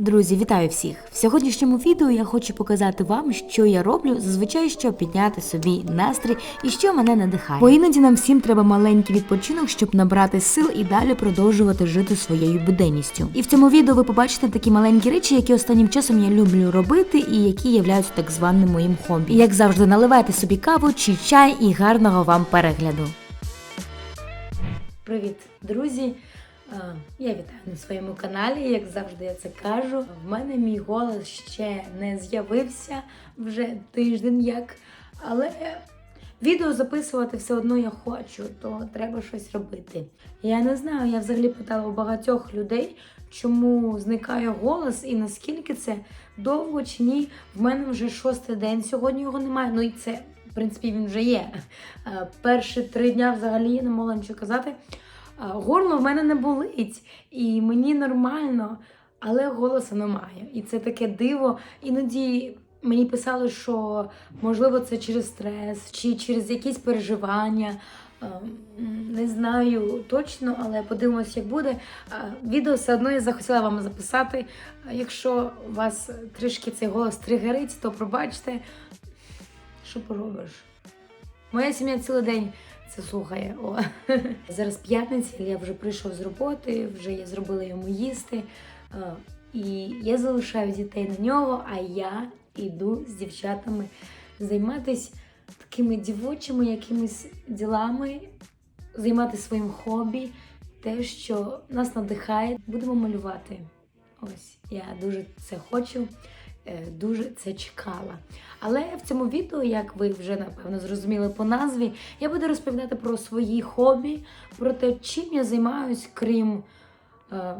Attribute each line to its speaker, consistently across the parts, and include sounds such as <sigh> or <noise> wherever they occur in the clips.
Speaker 1: Друзі, вітаю всіх! В сьогоднішньому відео я хочу показати вам, що я роблю зазвичай, щоб підняти собі настрій і що мене надихає. Бо іноді нам всім треба маленький відпочинок, щоб набрати сил і далі продовжувати жити своєю буденністю. І в цьому відео ви побачите такі маленькі речі, які останнім часом я люблю робити і які являються так званим моїм хобі. Як завжди, наливайте собі каву чи чай і гарного вам перегляду. Привіт, друзі! Я вітаю на своєму каналі, як завжди я це кажу. В мене мій голос ще не з'явився вже тиждень як, але відео записувати все одно я хочу, то треба щось робити. Я не знаю, я взагалі питала у багатьох людей, чому зникає голос і наскільки це довго чи ні. В мене вже шостий день, сьогодні його немає. Ну і це, в принципі, він вже є. Е, Перші три дня взагалі я не могла нічого казати. Горло в мене не болить, і мені нормально, але голосу немає. І це таке диво. Іноді мені писали, що можливо це через стрес чи через якісь переживання. Не знаю точно, але подивимось, як буде. Відео все одно я захотіла вам записати. Якщо вас трішки цей голос тригерить, то пробачте, що поробиш. Моя сім'я цілий день це слухає. О. <laughs> Зараз п'ятниця, я вже прийшов з роботи, вже я зробила йому їсти. Е, І я залишаю дітей на нього, а я йду з дівчатами займатися такими дівочими якимись ділами, займатися своїм хобі, те, що нас надихає. Будемо малювати. Ось, я дуже це хочу, дуже це чекала. Але в цьому відео, як ви вже напевно зрозуміли по назві, я буду розповідати про свої хобі, про те, чим я займаюсь, крім е,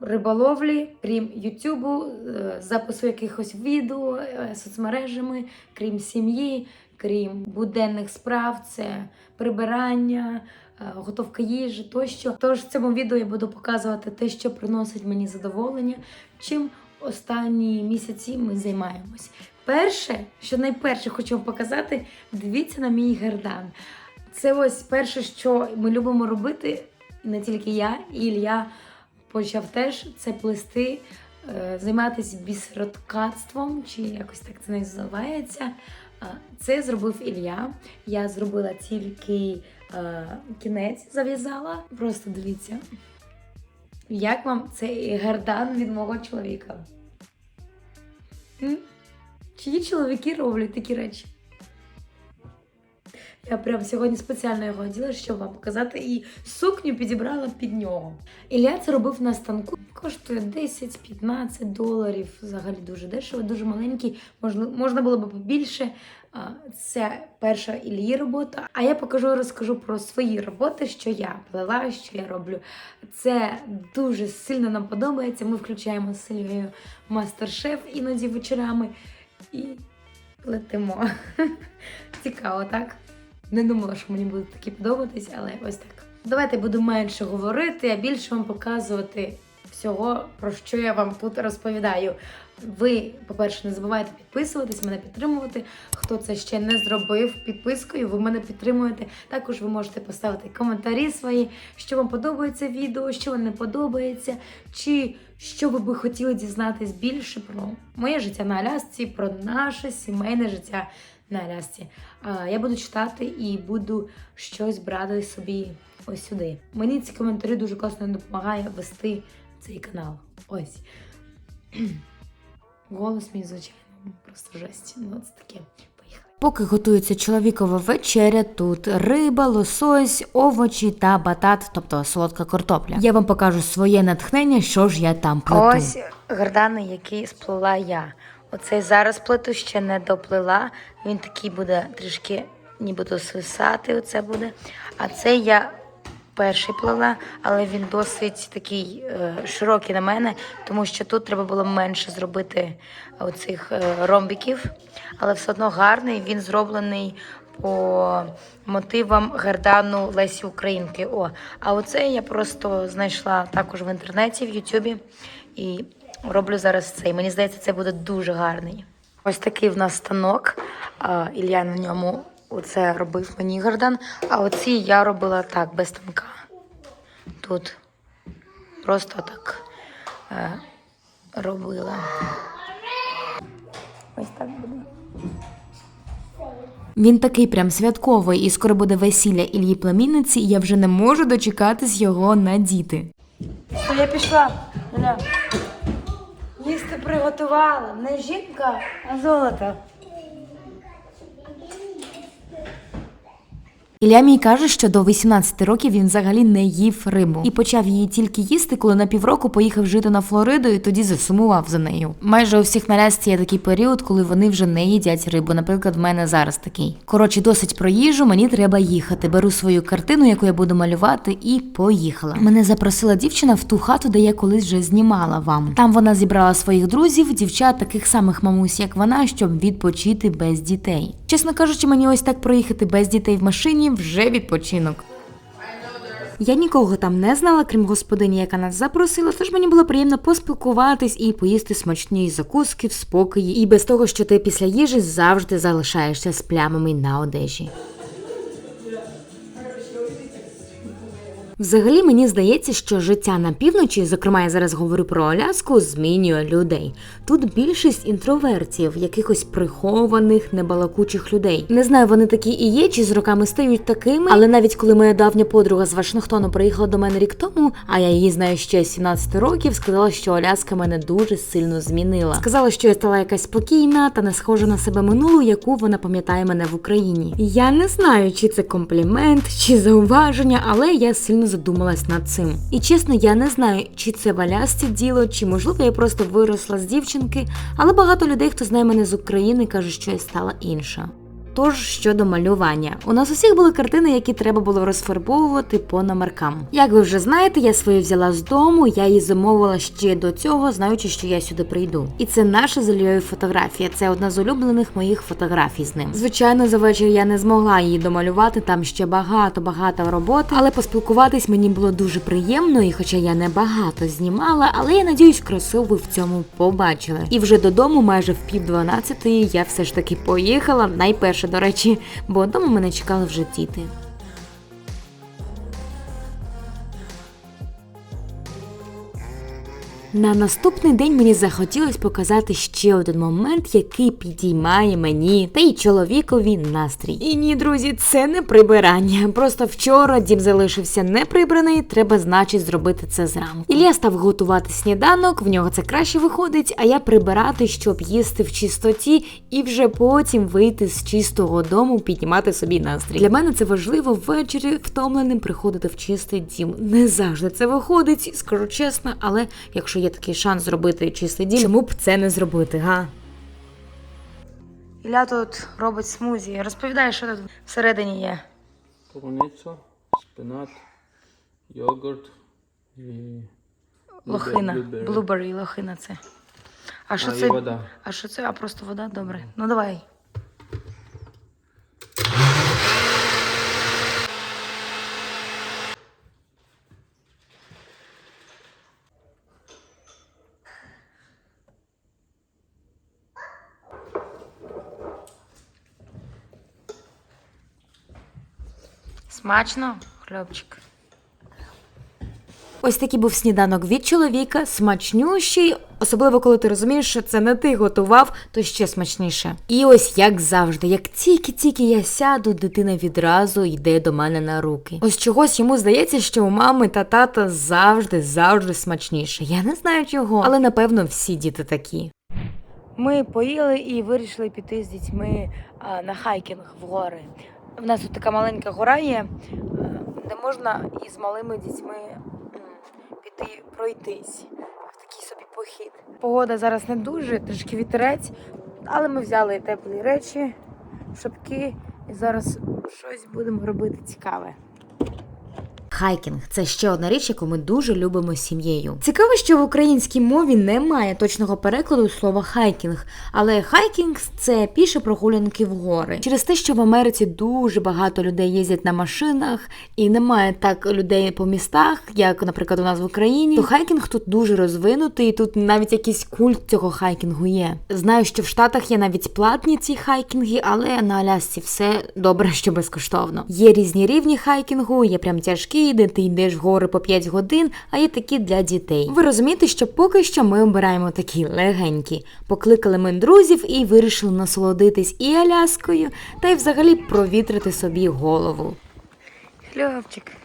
Speaker 1: риболовлі, крім Ютубу, е, запису якихось відео е, соцмережами, крім сім'ї, крім буденних справ, це прибирання. е, Готовка їжі тощо. Тож в цьому відео я буду показувати те, що приносить мені задоволення, чим останні місяці ми займаємось. Перше, що найперше хочу вам показати, дивіться на мій гердан. Це ось перше, що ми любимо робити, і не тільки я, і Ілля почав теж це плести, е, займатися бісероткацтвом, чи якось так це називається. Це зробив Ілля. Я зробила тільки е, кінець, зав'язала. Просто дивіться. Як вам цей гардан від мого чоловіка? Чиї чоловіки роблять такі речі? Я прям сьогодні спеціально його оділа, щоб вам показати, і сукню підібрала під нього. Ілля це робив на станку. Коштує 10-15 доларів. Взагалі дуже дешево, дуже маленький. Можна, було б побільше. Це перша Іллі робота. А я покажу розкажу про свої роботи, що я плела, що я роблю. Це дуже сильно нам подобається. Ми включаємо з Сильвією мастер-шеф іноді вечорами і летимо. <laughs> Цікаво, так? Не думала, що мені буде такі подобатись, але ось так. Давайте буду менше говорити, а більше вам показувати всього, про що я вам тут розповідаю. Ви, по-перше, не забувайте підписуватись, мене підтримувати. Хто це ще не зробив підпискою, ви мене підтримуєте. Також ви можете поставити коментарі свої, що вам подобається відео, що вам не подобається, чи що ви би хотіли дізнатись більше про моє життя на Алясці, про наше сімейне життя на Алясці. Я буду читати і буду щось брати собі ось сюди. Мені ці коментарі дуже класно допомагає вести цей канал. Ось. <clears throat> Голос мій, звичайно, просто жесть. Ну, це таке. Поїхали. Поки готується чоловікова вечеря, тут риба, лосось, овочі та батат, тобто солодка картопля. Я вам покажу своє натхнення, що ж я там плету. Ось гардани, які сплела я. Оцей зараз плету ще не доплела. Він такий буде трішки нібито свисати. Оце буде. А це я перший плела, але він досить такий е, широкий на мене, тому що тут треба було менше зробити оцих е, ромбіків, але все одно гарний. Він зроблений по мотивам гердану Лесі Українки. О, а оце я просто знайшла також в інтернеті, в Ютубі. І роблю зараз цей. Мені здається, це буде дуже гарний. Ось такий в нас станок. Ілля на ньому оце робив мені Гордан. А оці я робила так, без станка. Тут просто так е,
Speaker 2: робила. Ось так буде.
Speaker 1: Він такий прям святковий, і скоро буде весілля Ільї племінниці, і я вже не можу дочекатись його надіти.
Speaker 2: Я пішла. Їсти приготувала. Не жінка, а золото.
Speaker 1: Ілля мій каже, що до 18 років він взагалі не їв рибу і почав її тільки їсти, коли на півроку поїхав жити на Флориду і тоді засумував за нею. Майже у всіх наразі є такий період, коли вони вже не їдять рибу. Наприклад, в мене зараз такий. Коротше, досить про їжу. Мені треба їхати. Беру свою картину, яку я буду малювати, і поїхала. Мене запросила дівчина в ту хату, де я колись вже знімала вам. Там вона зібрала своїх друзів, дівчат, таких самих мамусь, як вона, щоб відпочити без дітей. Чесно кажучи, мені ось так проїхати без дітей в машині вже відпочинок. Я нікого там не знала, крім господині, яка нас запросила, тож мені було приємно поспілкуватись і поїсти смачні закуски в спокої, і без того, що ти після їжі завжди залишаєшся з плямами на одежі. Взагалі мені здається, що життя на півночі, зокрема я зараз говорю про Аляску, змінює людей. Тут більшість інтровертів, якихось прихованих, небалакучих людей. Не знаю, вони такі і є, чи з роками стають такими. Але навіть коли моя давня подруга з Вашингтону приїхала до мене рік тому, а я її знаю ще з 17 років, сказала, що Аляска мене дуже сильно змінила. Сказала, що я стала якась спокійна та не схожа на себе минулу, яку вона пам'ятає мене в Україні. Я не знаю, чи це комплімент, чи зауваження, але я сильно задумалась над цим. І чесно, я не знаю, чи це валясті діло, чи можливо я просто виросла з дівчинки, але багато людей, хто знає мене з України, кажуть, що я стала інша. Тож щодо малювання, у нас усіх були картини, які треба було розфарбовувати по номеркам. Як ви вже знаєте, я свою взяла з дому, я її замовила ще до цього, знаючи, що я сюди прийду. І це наша з Ільєю фотографія. Це одна з улюблених моїх фотографій з ним. Звичайно, за вечір я не змогла її домалювати. Там ще багато багато роботи, але поспілкуватись мені було дуже приємно. І хоча я не багато знімала, але я надіюсь, красу ви в цьому побачили. І вже додому, майже в пів дванадцятої, я все ж таки поїхала. Найперше, до речі, бо вдома мене чекали вже діти. На наступний день мені захотілося показати ще один момент, який підіймає мені та й чоловікові настрій. І ні, друзі, це не прибирання. Просто вчора дім залишився неприбраний, треба, значить, зробити це зранку. Ілля став готувати сніданок, в нього це краще виходить, а я прибирати, щоб їсти в чистоті, і вже потім вийти з чистого дому, піднімати собі настрій. Для мене це важливо ввечері втомленим приходити в чистий дім. Не завжди це виходить, скажу чесно, але якщо є такий шанс зробити чистий дім, чому б це не зробити, га?
Speaker 2: Ілля тут робить смузі. Розповідає, що тут всередині є.
Speaker 3: Полуниця, шпинат, йогурт і
Speaker 2: Лохина. Блубері, лохина це. А що
Speaker 3: А,
Speaker 2: це?
Speaker 3: і вода.
Speaker 2: А що це? А просто вода? Добре. Ну давай. Смачно, хлопчик.
Speaker 1: Ось такий був сніданок від чоловіка, смачнющий, особливо коли ти розумієш, що це не ти готував, то ще смачніше. І ось як завжди, як тільки-тільки я сяду, дитина відразу йде до мене на руки. Ось чогось йому здається, що у мами та тата завжди, завжди смачніше. Я не знаю чого, але напевно всі діти такі.
Speaker 2: Ми поїли і вирішили піти з дітьми а, на хайкінг в гори. У нас тут така маленька гора є, е, де можна із малими дітьми піти пройтись. В такий собі похід. Погода зараз не дуже, трішки вітерець, але ми взяли теплі речі, шапки, і зараз щось будемо робити цікаве.
Speaker 1: Хайкінг це ще одна річ, яку ми дуже любимо з сім'єю. Цікаво, що в українській мові немає точного перекладу слова хайкінг, але хайкінг це піше прогулянки в гори. Через те, що в Америці дуже багато людей їздять на машинах і немає так людей по містах, як, наприклад, у нас в Україні, то хайкінг тут дуже розвинутий, і тут навіть якийсь культ цього хайкінгу є. Знаю, що в Штатах є навіть платні ці хайкінги, але на Алясці все добре, що безкоштовно. Є різні рівні хайкінгу, є прям тяжкі, де ти йдеш в гори по 5 годин, а є такі для дітей. Ви розумієте, що поки що ми обираємо такі легенькі. Покликали ми друзів і вирішили насолодитись і Аляскою, та й взагалі провітрити собі голову.
Speaker 2: Хльопчик.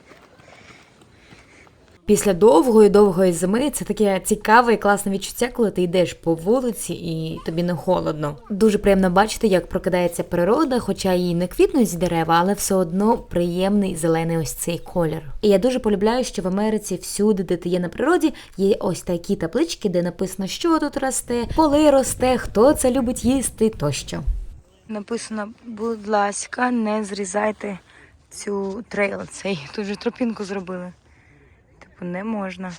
Speaker 1: Після довгої довгої зими це таке цікаве і класне відчуття, коли ти йдеш по вулиці і тобі не холодно. Дуже приємно бачити, як прокидається природа, хоча її не квітнуть дерева, але все одно приємний зелений ось цей колір. І я дуже полюбляю, що в Америці всюди, де ти є на природі, є ось такі таблички, де написано, що тут росте, коли росте, хто це любить їсти тощо.
Speaker 2: Написано, будь ласка, не зрізайте цю трейл. Цей тут же тропінку зробили. Не можна.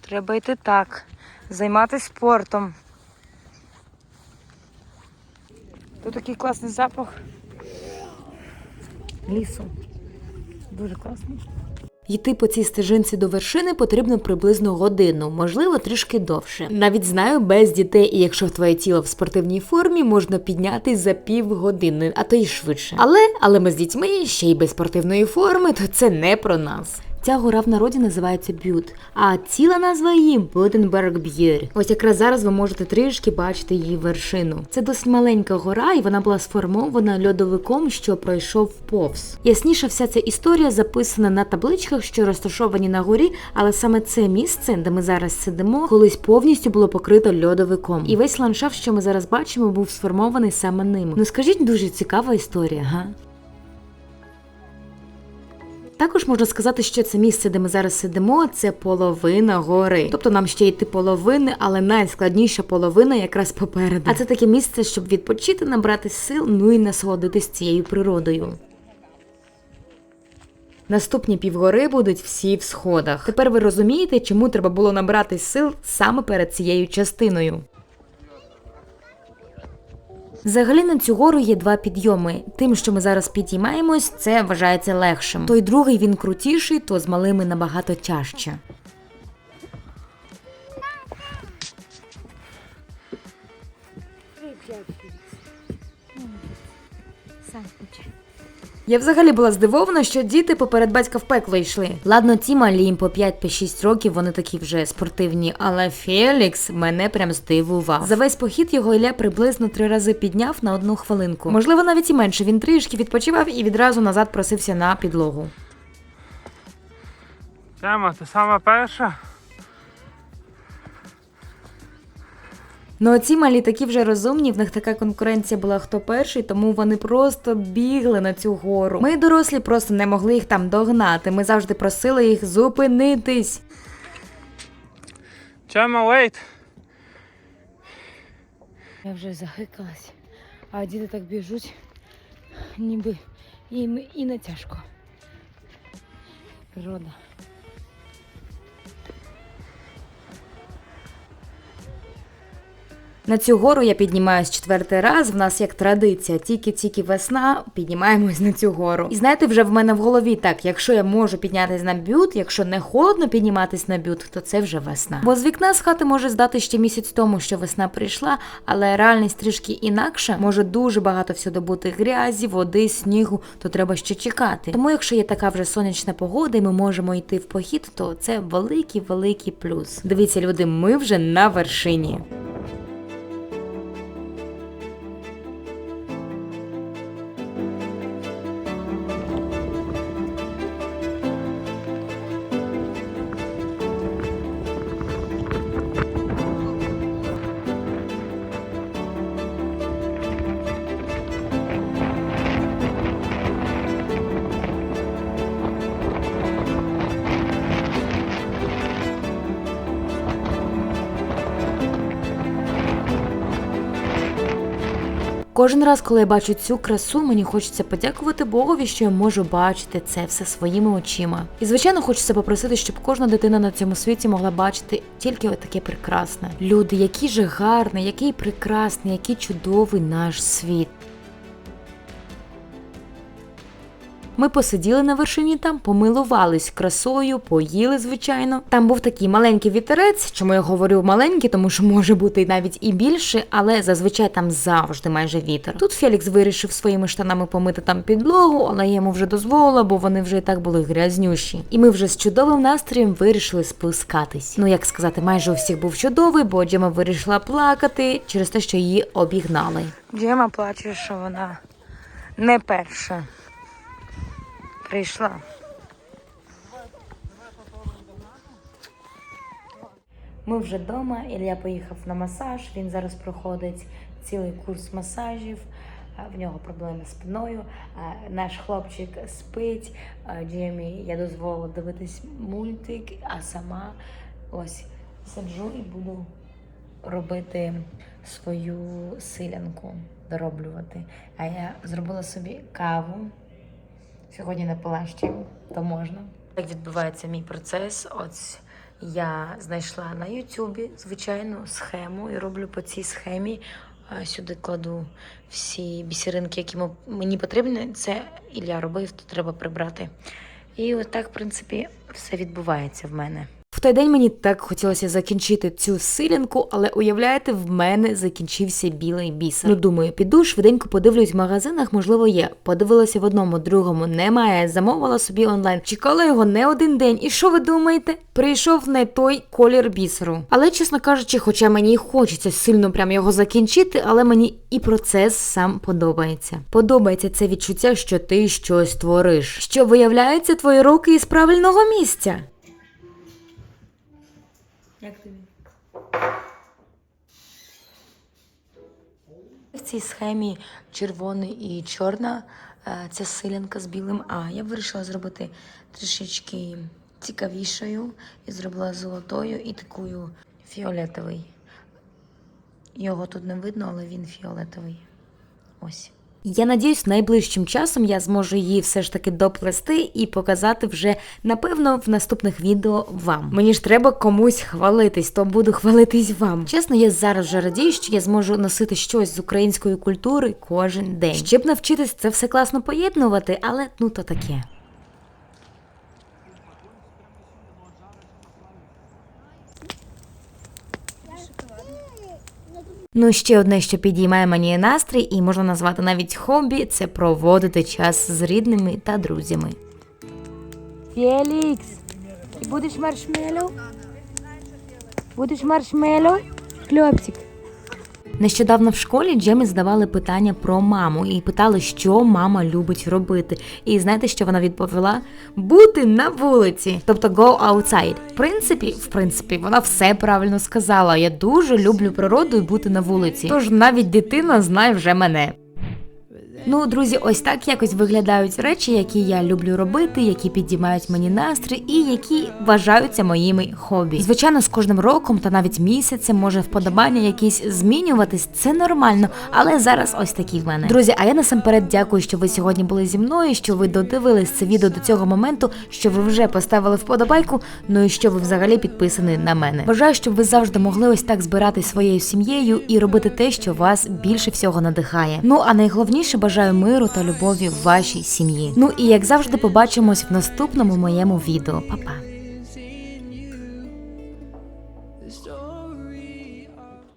Speaker 2: Треба йти так. Займатися спортом. Тут такий класний запах лісу. Дуже класний.
Speaker 1: Йти по цій стежинці до вершини потрібно приблизно годину, можливо, трішки довше. Навіть знаю, без дітей, і якщо твоє тіло в спортивній формі, можна піднятись за півгодини, а то й швидше. Але, але ми з дітьми ще й без спортивної форми, то це не про нас. Ця гора в народі називається Бют, а ціла назва її Буденберг Б'єр. Ось якраз зараз ви можете трішки бачити її вершину. Це досить маленька гора, і вона була сформована льодовиком, що пройшов повз. Ясніше, вся ця історія записана на табличках, що розташовані на горі, але саме це місце, де ми зараз сидимо, колись повністю було покрито льодовиком. І весь ландшафт, що ми зараз бачимо, був сформований саме ним. Ну скажіть, дуже цікава історія, га? Також можна сказати, що це місце, де ми зараз сидимо, це половина гори. Тобто нам ще йти половини, але найскладніша половина якраз попереду. А це таке місце, щоб відпочити, набрати сил, ну і насолодитись цією природою. Наступні півгори будуть всі в сходах. Тепер ви розумієте, чому треба було набрати сил саме перед цією частиною. Взагалі на цю гору є два підйоми. Тим, що ми зараз підіймаємось, це вважається легшим. Той другий він крутіший, то з малими набагато тяжче.
Speaker 2: Сам.
Speaker 1: Я взагалі була здивована, що діти поперед батька в пекло йшли. Ладно, ці малі їм по 5-6 років, вони такі вже спортивні, але Фелікс мене прям здивував. За весь похід його Ілля приблизно три рази підняв на одну хвилинку. Можливо, навіть і менше. Він трішки відпочивав і відразу назад просився на підлогу.
Speaker 3: Тема, ти сама перша?
Speaker 1: Ну, ці малі такі вже розумні, в них така конкуренція була хто перший, тому вони просто бігли на цю гору. Ми, дорослі, просто не могли їх там догнати. Ми завжди просили їх зупинитись.
Speaker 3: Чема, wait.
Speaker 2: Я вже захикалась, а діти так біжуть, ніби їм і не тяжко. Природа.
Speaker 1: На цю гору я піднімаюсь четвертий раз. В нас як традиція, тільки-тільки весна, піднімаємось на цю гору. І знаєте, вже в мене в голові так: якщо я можу піднятися на бют, якщо не холодно підніматись на бют, то це вже весна. Бо з вікна з хати може здати ще місяць тому, що весна прийшла, але реальність трішки інакша. Може дуже багато всюди бути грязі, води, снігу, то треба ще чекати. Тому, якщо є така вже сонячна погода, і ми можемо йти в похід, то це великий великий плюс. Дивіться, люди, ми вже на вершині. Кожен раз, коли я бачу цю красу, мені хочеться подякувати Богові, що я можу бачити це все своїми очима. І звичайно, хочеться попросити, щоб кожна дитина на цьому світі могла бачити тільки таке прекрасне. Люди, який же гарний, який прекрасний, який чудовий наш світ. Ми посиділи на вершині там, помилувались красою, поїли, звичайно. Там був такий маленький вітерець. Чому я говорю маленький, тому що може бути навіть і більше, але зазвичай там завжди майже вітер. Тут Фелікс вирішив своїми штанами помити там підлогу, але я йому вже дозволила, бо вони вже і так були грязнющі. І ми вже з чудовим настроєм вирішили спускатись. Ну як сказати, майже у всіх був чудовий, бо Джема вирішила плакати через те, що її обігнали.
Speaker 2: Джема плаче, що вона не перша прийшла. Ми вже вдома, Ілля поїхав на масаж. Він зараз проходить цілий курс масажів. В нього проблеми з спиною. Наш хлопчик спить. А, Джемі я дозволила дивитись мультик, а сама ось сиджу і буду робити свою силянку, дороблювати. А я зробила собі каву. Сьогодні не пила то можна. Як відбувається мій процес? Ось я знайшла на Ютубі звичайну схему і роблю по цій схемі. Сюди кладу всі бісеринки, які мені потрібні. Це Ілля робив, то треба прибрати. І отак, в принципі, все відбувається в мене.
Speaker 1: Той день мені так хотілося закінчити цю силянку, але уявляєте, в мене закінчився білий бісер. Ну думаю, піду швиденько подивлюсь в магазинах, можливо, є. Подивилася в одному, другому немає. Замовила собі онлайн. Чекала його не один день. І що ви думаєте? Прийшов не той колір бісеру. Але, чесно кажучи, хоча мені хочеться сильно прям його закінчити, але мені і процес сам подобається. Подобається це відчуття, що ти щось твориш. Що виявляється, твої руки із правильного місця.
Speaker 2: Як тобі? В цій схемі червоний і чорна е, ця силянка з білим. А я вирішила зробити трішечки цікавішою і зробила золотою і такою фіолетовий. Його тут не видно, але він фіолетовий. Ось.
Speaker 1: Я надіюсь, найближчим часом я зможу її все ж таки доплести і показати вже напевно в наступних відео вам. Мені ж треба комусь хвалитись, то буду хвалитись вам. Чесно, я зараз вже радію, що я зможу носити щось з української культури кожен день. Щоб навчитись це все класно поєднувати, але ну то таке. Ну, ще одне, що підіймає мені настрій, і можна назвати навіть хобі, це проводити час з рідними та друзями.
Speaker 2: Фелікс, будеш маршмеллоу? Будеш маршмеллоу? Хлопчик.
Speaker 1: Нещодавно в школі Джемі здавали питання про маму і питали, що мама любить робити. І знаєте, що вона відповіла? Бути на вулиці, тобто go outside. В принципі, в принципі, вона все правильно сказала. Я дуже люблю природу і бути на вулиці. Тож навіть дитина знає вже мене. Ну, друзі, ось так якось виглядають речі, які я люблю робити, які підіймають мені настрій і які вважаються моїми хобі. Звичайно, з кожним роком та навіть місяцем може вподобання якісь змінюватись. Це нормально, але зараз ось такі в мене. Друзі, а я насамперед дякую, що ви сьогодні були зі мною, що ви додивились це відео до цього моменту, що ви вже поставили вподобайку. Ну і що ви взагалі підписані на мене. Бажаю, щоб ви завжди могли ось так збирати своєю сім'єю і робити те, що вас більше всього надихає. Ну а найголовніше бажаю миру та любові в вашій сім'ї. Ну і як завжди, побачимось в наступному моєму відео. Па-па!